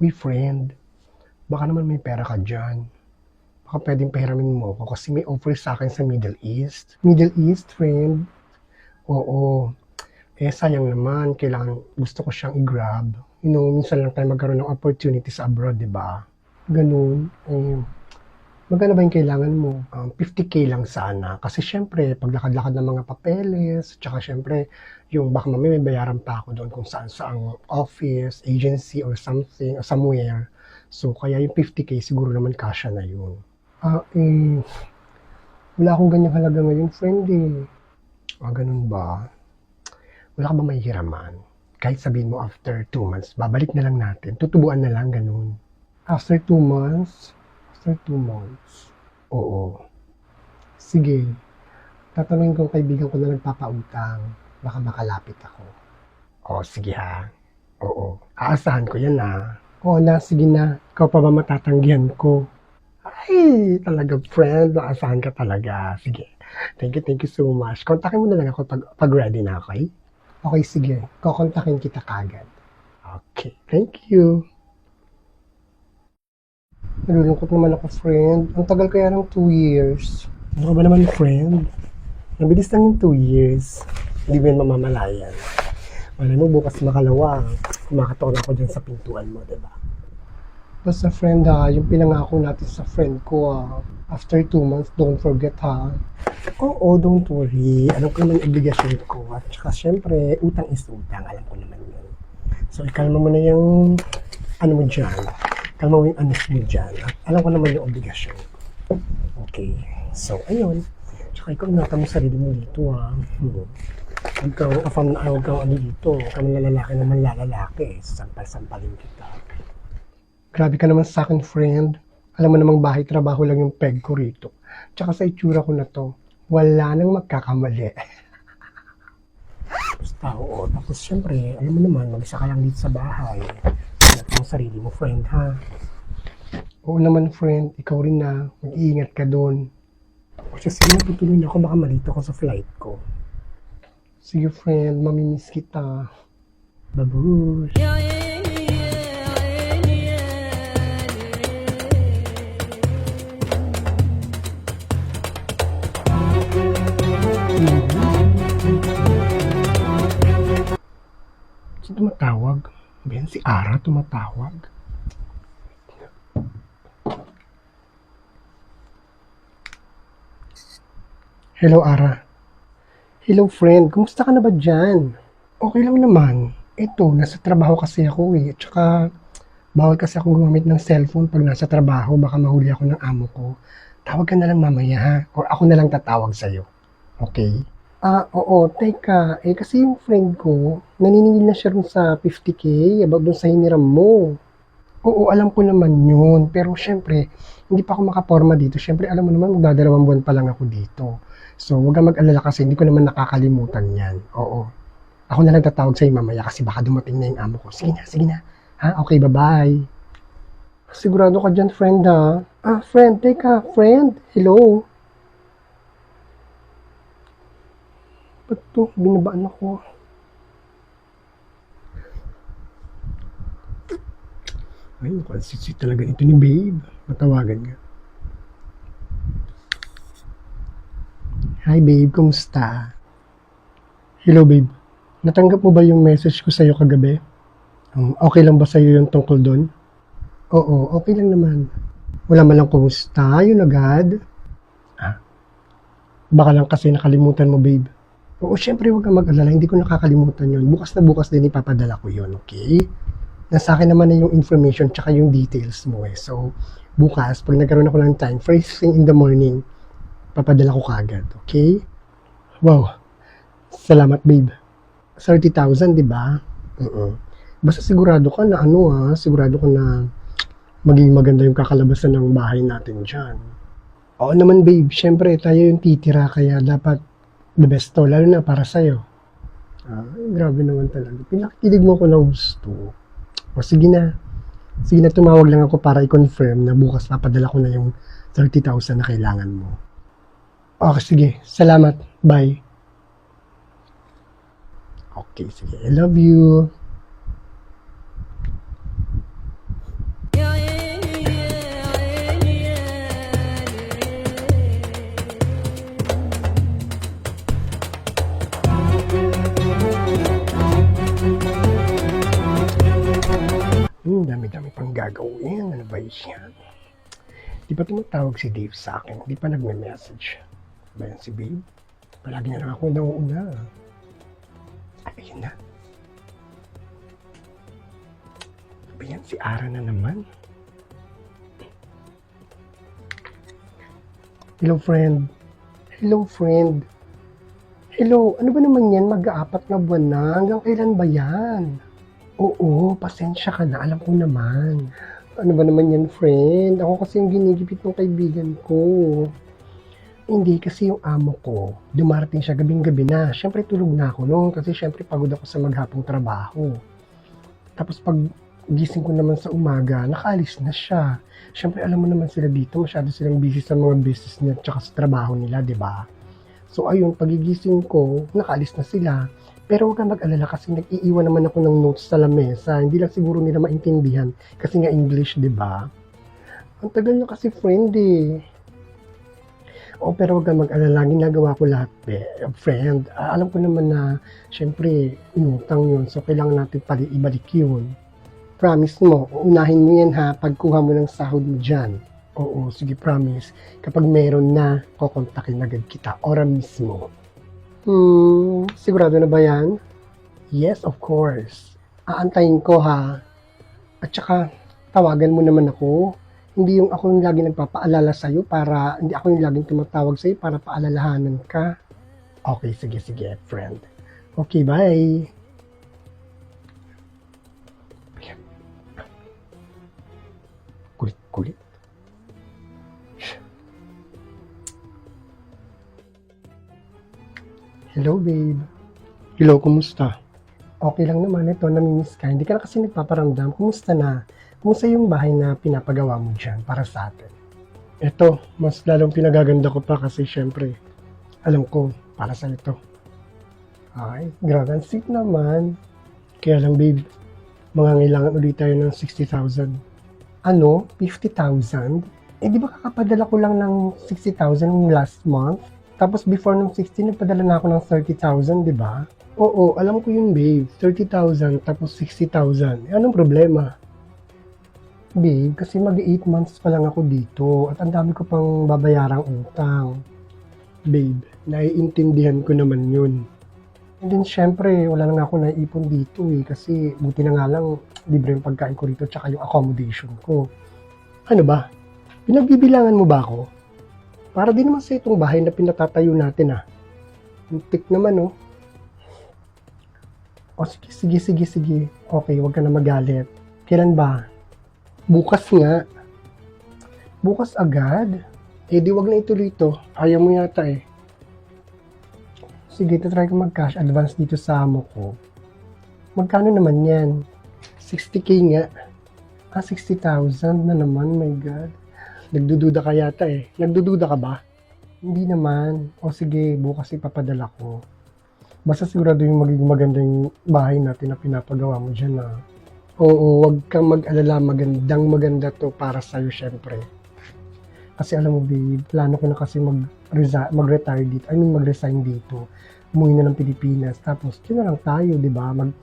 Uy, friend, baka naman may pera ka dyan. Baka pwedeng pahiramin mo ako kasi may offer sa akin sa Middle East. Middle East, friend? Oo. Eh, sayang naman. Kailangan, gusto ko siyang i-grab. You know, minsan lang tayo magkaroon ng opportunity sa abroad, di ba? Ganun. Eh, magkano ba yung kailangan mo? Um, 50k lang sana. Kasi syempre, paglakad-lakad ng mga papeles, tsaka syempre, yung baka mamaya may bayaran pa ako doon kung saan sa ang office, agency, or something, or somewhere. So, kaya yung 50k siguro naman kasya na yun. Ah, eh, wala akong ganyang halaga ngayon, friend eh. Ah, ganun ba? Wala ka ba may hiraman? Kahit sabihin mo after 2 months, babalik na lang natin. Tutubuan na lang, ganun. After 2 months? After 2 months? Oo. Sige. Tatanungin ko kaibigan ko na nagpapautang. Baka makalapit ako. Oo, sige ha. Oo. Aasahan ko yan ha. Oo na, sige na. Ikaw pa ba matatanggihan ko? Ay, talaga friend. Aasahan ka talaga. Sige. Thank you, thank you so much. Kontakin mo na lang ako pag, pag ready na, okay? Okay, sige. Kukontakin kita kagad. Okay, thank you. Nalulungkot naman ako, friend. Ang tagal kaya ng 2 years. Ano ka ba naman, friend? Mabilis lang yung 2 years. Hindi mo yan mamamalayan. Malay mo, bukas makalawa. Kumakatok na ako dyan sa pintuan mo, di ba? Basta friend ha, yung pinangako natin sa friend ko ha. After 2 months, don't forget ha. Oo, don't worry. Alam ko naman obligasyon ko. At saka syempre, utang is utang. Alam ko naman yun. So, ikalma mo na yung ano mo dyan. Kalma mo yung anos mo dyan. Alam ko naman yung obligasyon. Okay. So, ayun. Tsaka ikaw mo sarili mo dito ha. Hmm. Huwag kang, afam na huwag kang ano dito. Huwag lalaki naman lalalaki. Sampal-sampalin kita. Grabe ka naman sa akin, friend. Alam mo namang bahay trabaho lang yung peg ko rito. Tsaka sa itsura ko na to, wala nang magkakamali. Basta, oo. Tapos, syempre, alam mo naman, mag-isa ka lang sa bahay. Ingat mo sarili mo, friend, ha? Oo naman, friend. Ikaw rin na. Mag-iingat ka doon. Kasi sige na, tutuloy na ako. Baka malito ako sa flight ko. Sige, friend. Mamimiss kita. Babush. Sino tumatawag? Ben, si Ara tumatawag. Hello, Ara. Hello, friend. Kumusta ka na ba dyan? Okay lang naman. Ito, nasa trabaho kasi ako eh. At saka, bawal kasi akong gumamit ng cellphone pag nasa trabaho. Baka mahuli ako ng amo ko. Tawag ka na lang mamaya ha. Or ako na lang tatawag sa'yo. Okay? Ah, oo. Teka, eh kasi yung friend ko, naniningil na siya rin sa 50k about dun sa hiniram mo. Oo, alam ko naman yun. Pero syempre, hindi pa ako makaporma dito. Syempre, alam mo naman, magdadalawang buwan pa lang ako dito. So, huwag kang mag-alala kasi hindi ko naman nakakalimutan yan. Oo. Ako na lang tatawag sa'yo mamaya kasi baka dumating na yung amo ko. Sige na, sige na. Ha? Okay, bye-bye. Sigurado ka dyan, friend, ha? Ah, friend, teka, friend. Hello? Ba't to? Binabaan ako. Ay, sisi talaga ito ni babe. Matawagan nga. Hi babe, kumusta? Hello babe. Natanggap mo ba yung message ko sa'yo kagabi? Um, okay lang ba sa'yo yung tungkol doon? Oo, okay lang naman. Wala man lang kumusta, yun agad. Ah, baka lang kasi nakalimutan mo babe. Oo, syempre huwag kang mag-alala, hindi ko nakakalimutan yun. Bukas na bukas din ipapadala ko yun, okay? Nasa akin naman na yung information tsaka yung details mo eh. So, bukas, pag nagkaroon ako ng time, first thing in the morning, papadala ko kagad, okay? Wow. Salamat, babe. 30,000, di ba? Oo. Basta sigurado ka na ano ah, sigurado ka na maging maganda yung kakalabasan ng bahay natin dyan. Oo naman babe, syempre tayo yung titira kaya dapat the best to, lalo na para sa'yo. Ah, grabe naman talaga. Pinakilig mo ko ng gusto. O sige na. Sige na, tumawag lang ako para i-confirm na bukas papadala ko na yung 30,000 na kailangan mo. Okay, sige. Salamat. Bye. Okay, sige. I love you. Gagawin. Ano ba yan? Di ba tumatawag si Dave sa akin? Di pa nagme-message. Ba yan si Babe? Palagi na lang ako nauuna. Ay, ayun na. Ba yan? Si Ara na naman. Hello, friend. Hello, friend. Hello, ano ba naman yan? Mag-aapat na buwan na. Hanggang kailan ba yan? Oo, pasensya ka na. Alam ko naman. Ano ba naman yan, friend? Ako kasi yung ginigipit ng kaibigan ko. Hindi, kasi yung amo ko, dumarating siya gabing-gabi na. Siyempre, tulog na ako noon kasi siyempre pagod ako sa maghapong trabaho. Tapos pag gising ko naman sa umaga, nakaalis na siya. Siyempre, alam mo naman sila dito, masyado silang busy sa mga business niya at sa trabaho nila, di ba? So, ayun, pagigising ko, nakaalis na sila. Pero huwag kang mag-alala kasi nag-iiwan naman ako ng notes sa lamesa. Hindi lang siguro nila maintindihan kasi nga English, di ba? Ang tagal na kasi friend eh. O pero huwag kang mag-alala, ginagawa ko lahat eh. Friend, ah, alam ko naman na syempre inutang yun. So kailangan natin pali ibalik yun. Promise mo, unahin mo yan ha pagkuha mo ng sahod mo dyan. Oo, sige promise. Kapag meron na, kukontakin agad kita. Ora mismo. Hmm, sigurado na ba yan? Yes, of course. Aantayin ko ha. At saka, tawagan mo naman ako. Hindi yung ako yung lagi nagpapaalala sa'yo para, hindi ako yung laging tumatawag sa'yo para paalalahanan ka. Okay, sige, sige, friend. Okay, bye. Kulit-kulit. Hello, babe. Hello, kumusta? Okay lang naman ito, namimiss ka. Hindi ka na kasi nagpaparamdam. Kumusta na? Kumusta yung bahay na pinapagawa mo dyan para sa atin? Ito, mas lalong pinagaganda ko pa kasi syempre, alam ko, para sa ito. Ay, grabe, ang sweet naman. Kaya lang, babe, mga ngailangan ulit tayo ng 60,000. Ano? 50,000? Eh, di ba kakapadala ko lang ng 60,000 last month? Tapos before ng 16, nagpadala na ako ng 30,000, di ba? Oo, alam ko yun, babe. 30,000 tapos 60,000. Eh, anong problema? Babe, kasi mag-8 months pa lang ako dito at ang dami ko pang babayarang utang. Babe, naiintindihan ko naman yun. And then, syempre, wala na ako naiipon dito eh. Kasi, buti na nga lang, libre yung pagkain ko rito tsaka yung accommodation ko. Ano ba? Pinagbibilangan mo ba ako? Para din naman sa itong bahay na pinatatayo natin ah. Muntik naman oh. O sige, sige, sige, sige. Okay, huwag ka na magalit. Kailan ba? Bukas nga. Bukas agad? Eh di wag na ituloy ito. Ayaw mo yata eh. Sige, try ko mag-cash advance dito sa amo ko. Magkano naman yan? 60k nga. Ah, 60,000 na naman, my God. Nagdududa ka yata eh. Nagdududa ka ba? Hindi naman. O sige, bukas ipapadala ko. Basta sigurado yung magiging maganda yung bahay natin na pinapagawa mo dyan na. Oo, wag kang mag-alala. Magandang maganda to para sa'yo, syempre. Kasi alam mo, babe, plano ko na kasi mag mag-retire dito. I mean, mag-resign dito. Umuwi na ng Pilipinas. Tapos, yun na lang tayo, di ba? Mag,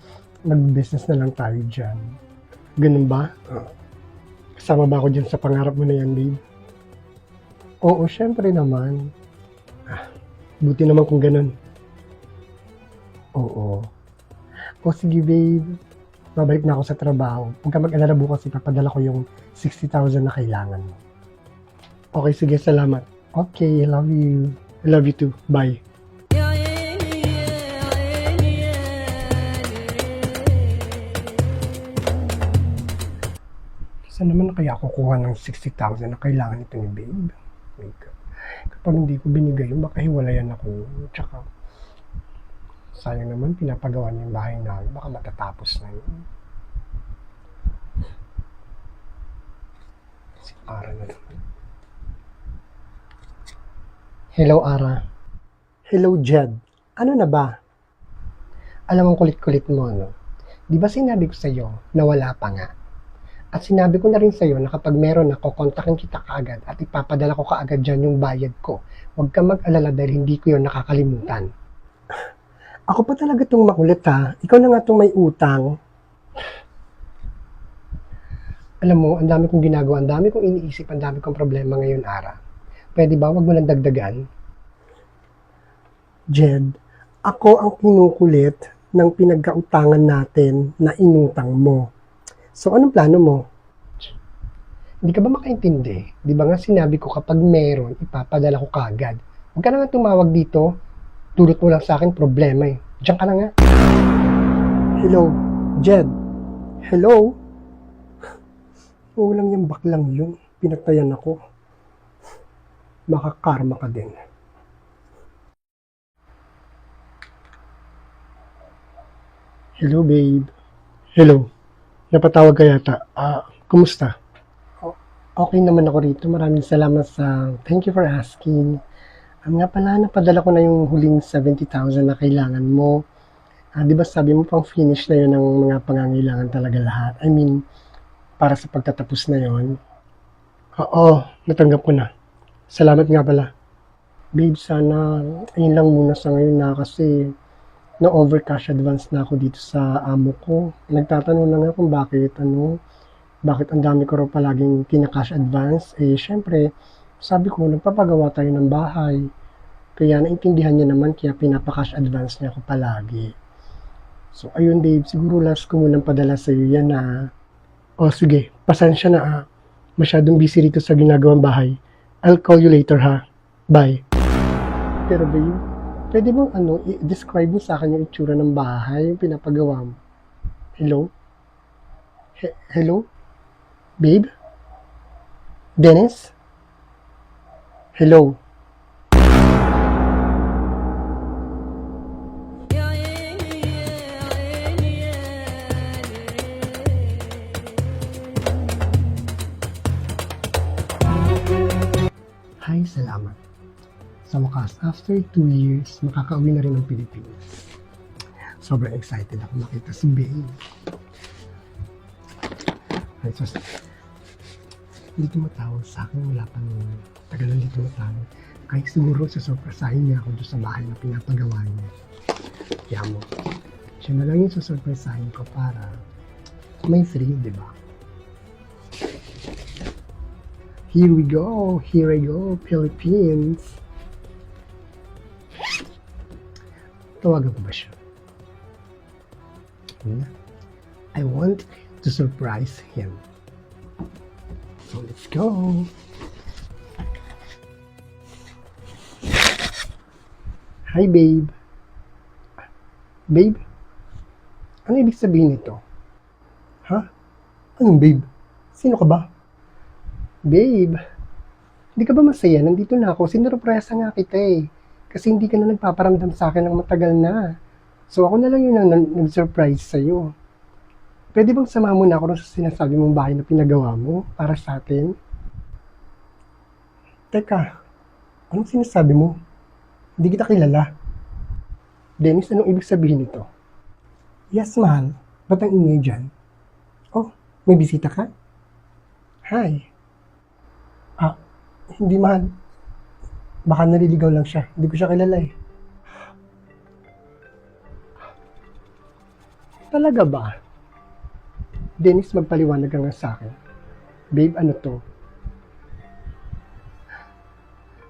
mag-business na lang tayo dyan. Ganun ba? Ah. Kasama ba ako dyan sa pangarap mo na yan, babe? Oo, syempre naman. Ah, buti naman kung ganun. Oo. O sige, babe. Babalik na ako sa trabaho. Huwag ka mag-alala bukas, ipapadala ko yung 60,000 na kailangan mo. Okay, sige, salamat. Okay, I love you. I love you too. Bye. Saan naman kaya kukuha ng 60,000 na kailangan ito ni babe? My God. Kapag hindi ko binigay yun, baka hiwalayan ako. Tsaka, sayang naman, pinapagawa niya yung bahay namin. Baka matatapos na yun. Si Ara na naman. Hello, Ara. Hello, Jed. Ano na ba? Alam mo kulit-kulit mo, no? Di ba sinabi ko sa'yo na wala pa nga? At sinabi ko na rin sa'yo na kapag meron ako, kontakin kita kaagad at ipapadala ko kaagad dyan yung bayad ko. Huwag ka mag-alala dahil hindi ko yun nakakalimutan. Ako pa talaga itong makulit ha. Ikaw na nga itong may utang. Alam mo, ang dami kong ginagawa, ang dami kong iniisip, ang dami kong problema ngayon, Ara. Pwede ba wag mo lang dagdagan? Jed, ako ang kinukulit ng pinagkautangan natin na inutang mo. So, anong plano mo? Hindi ka ba makaintindi? Di ba nga sinabi ko kapag meron, ipapadala ko kagad. Huwag ka na nga tumawag dito. Dulot mo lang sa akin problema eh. Diyan ka na nga. Hello, Jed. Hello? Oo lang yung baklang yun. Pinagtayan ako. Makakarma ka din. Hello, babe. Hello. Napatawag ka yata. Ah, kumusta? Okay naman ako rito. Maraming salamat sa... Thank you for asking. Ang nga pala, napadala ko na yung huling 70,000 na kailangan mo. Ah, di ba sabi mo pang finish na yun ng mga pangangailangan talaga lahat? I mean, para sa pagtatapos na yon. Oo, natanggap ko na. Salamat nga pala. Babe, sana ayun lang muna sa ngayon na kasi na over cash advance na ako dito sa amo ko. Nagtatanong na nga kung bakit ano, bakit ang dami ko raw palaging kina-cash advance. Eh, syempre, sabi ko, nagpapagawa tayo ng bahay. Kaya naintindihan niya naman, kaya pinapa-cash advance niya ako palagi. So, ayun babe, siguro last ko munang padala sa iyo yan na, oh sige, pasensya na ah. Masyadong busy rito sa ginagawang bahay. I'll call you later ha. Bye. Pero babe, Pwede bang ano, i-describe mo sa akin yung itsura ng bahay, yung pinapagawa mo? Hello? He- hello? Babe? Dennis? Hello? Hi, salamat. Sa wakas, after two years, makakauwi na rin ng Pilipinas. Sobrang excited ako makita si Babe. Ay, sus. Hindi tumatawag sa akin. Wala pa nung tagal hindi tumatawag. Kaya siguro susurpresahin niya ako doon sa bahay na pinapagawa niya. Kaya mo. Siya na lang yung susurpresahin ko para may thrill, di ba? Here we go. Here I go. Philippines. Tawagan ko ba siya? Hmm? I want to surprise him. So let's go. Hi, babe. Babe? Ano ibig sabihin nito? Ha? Anong babe? Sino ka ba? Babe, hindi ka ba masaya? Nandito na ako. Sinurpresa nga kita eh. Kasi hindi ka na nagpaparamdam sa akin ng matagal na. So ako na lang yun ang nag- nag-surprise sa'yo. Pwede bang samahan mo na ako sa sinasabi mong bahay na pinagawa mo para sa atin? Teka, anong sinasabi mo? Hindi kita kilala. Dennis, anong ibig sabihin nito? Yes, mahal. Ba't ang ingay dyan? Oh, may bisita ka? Hi. Ah, hindi mahal. Baka naliligaw lang siya. Hindi ko siya kilala eh. Talaga ba? Dennis, magpaliwanag ka nga sa akin. Babe, ano to?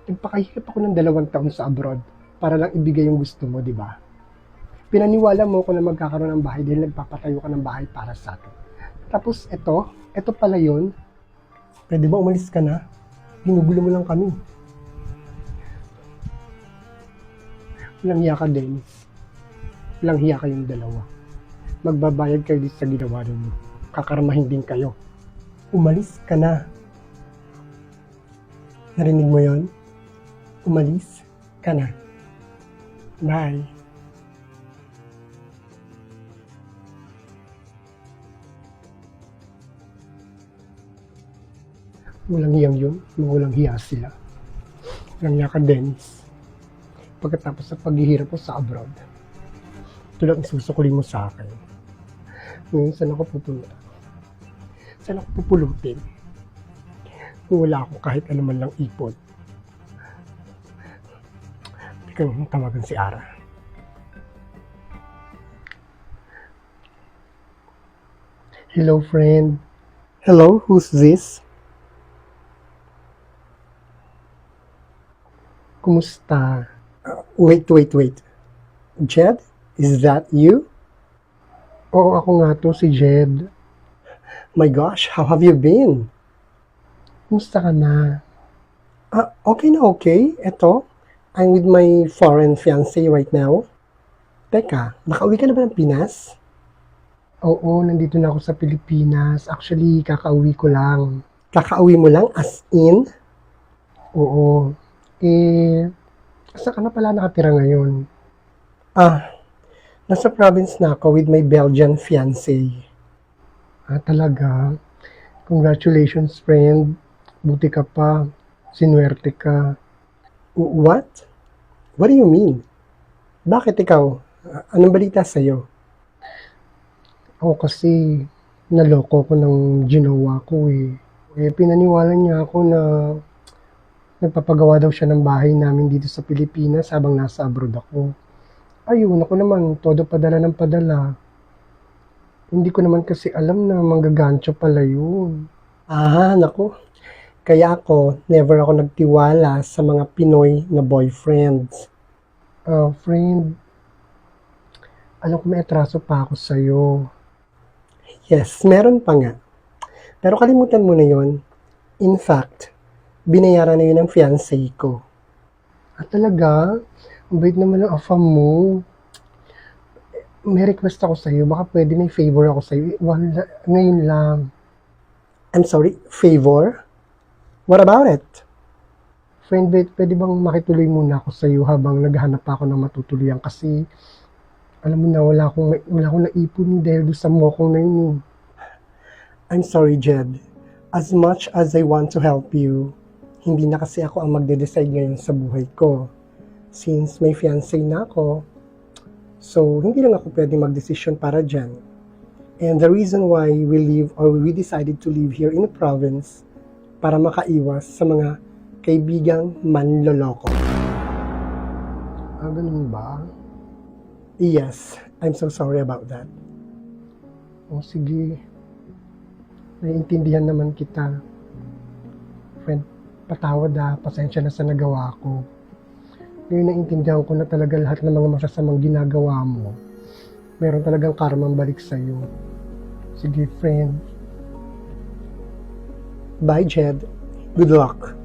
Nagpakahirap ako ng dalawang taon sa abroad para lang ibigay yung gusto mo, di ba? Pinaniwala mo ko na magkakaroon ng bahay dahil nagpapatayo ka ng bahay para sa akin. Tapos ito, ito pala yun. Pwede ba umalis ka na? Ginugulo mo lang kami. Walang hiya ka, Dennis. Walang hiya kayong dalawa. Magbabayad kayo dito sa ginawa ninyo. Kakarmahin din kayo. Umalis ka na. Narinig mo yon? Umalis ka na. Bye. Walang hiyang yun. Walang hiya sila. Walang hiya ka, Dennis. Pagkatapos sa paghihirap ko sa abroad, ito lang isusukuli mo sa akin. Ngayon, saan ako pupunta? Saan ako pupulutin? Kung wala ako kahit ano man lang ipon. Teka, tawagan si Ara. Hello, friend. Hello, who's this? Kumusta? Uh, wait, wait, wait. Jed? Is that you? Oo, ako nga to, si Jed. My gosh, how have you been? Kumusta ka na? Ah, okay na okay. Eto, I'm with my foreign fiancé right now. Teka, nakauwi ka na ba ng Pinas? Oo, nandito na ako sa Pilipinas. Actually, kakauwi ko lang. Kakauwi mo lang? As in? Oo. Eh, saan ka na pala nakatira ngayon? Ah, nasa province na ako with my Belgian fiancé. Ah, talaga? Congratulations, friend. Buti ka pa. Sinuwerte ka. What? What do you mean? Bakit ikaw? Anong balita sa'yo? Ako kasi, naloko ko ng ginawa ko eh. Eh, pinaniwala niya ako na nagpapagawa daw siya ng bahay namin dito sa Pilipinas habang nasa abroad ako. Ayun, ako naman, todo padala ng padala. Hindi ko naman kasi alam na manggagancho pala yun. Ah, naku. Kaya ako, never ako nagtiwala sa mga Pinoy na boyfriends. Ah, friend, alam ko may atraso pa ako sa'yo. Yes, meron pa nga. Pero kalimutan mo na yon. In fact, binayaran na yun ng fiancé ko. Ah, talaga? Ang bait naman ng afam mo. May request ako sa'yo. Baka pwede may favor ako sa'yo. Wala, ngayon lang. I'm sorry, favor? What about it? Friend, wait, pwede bang makituloy muna ako sa'yo habang naghahanap ako ng matutuluyan kasi alam mo na, wala akong, wala akong naipon dahil doon sa mokong na yun. eh. I'm sorry, Jed. As much as I want to help you, hindi na kasi ako ang magde-decide ngayon sa buhay ko. Since may fiancé na ako, so hindi lang ako pwede magdesisyon para dyan. And the reason why we live or we decided to live here in the province para makaiwas sa mga kaibigang manloloko. Ah, ganun ba? Yes, I'm so sorry about that. O sige, naiintindihan naman kita. Friend, patawad ah, pasensya na sa nagawa ko. Ngayon naiintindihan ko na talaga lahat ng mga masasamang ginagawa mo. Meron talagang karmang balik sa'yo. Sige, friend. Bye, Jed. Good luck.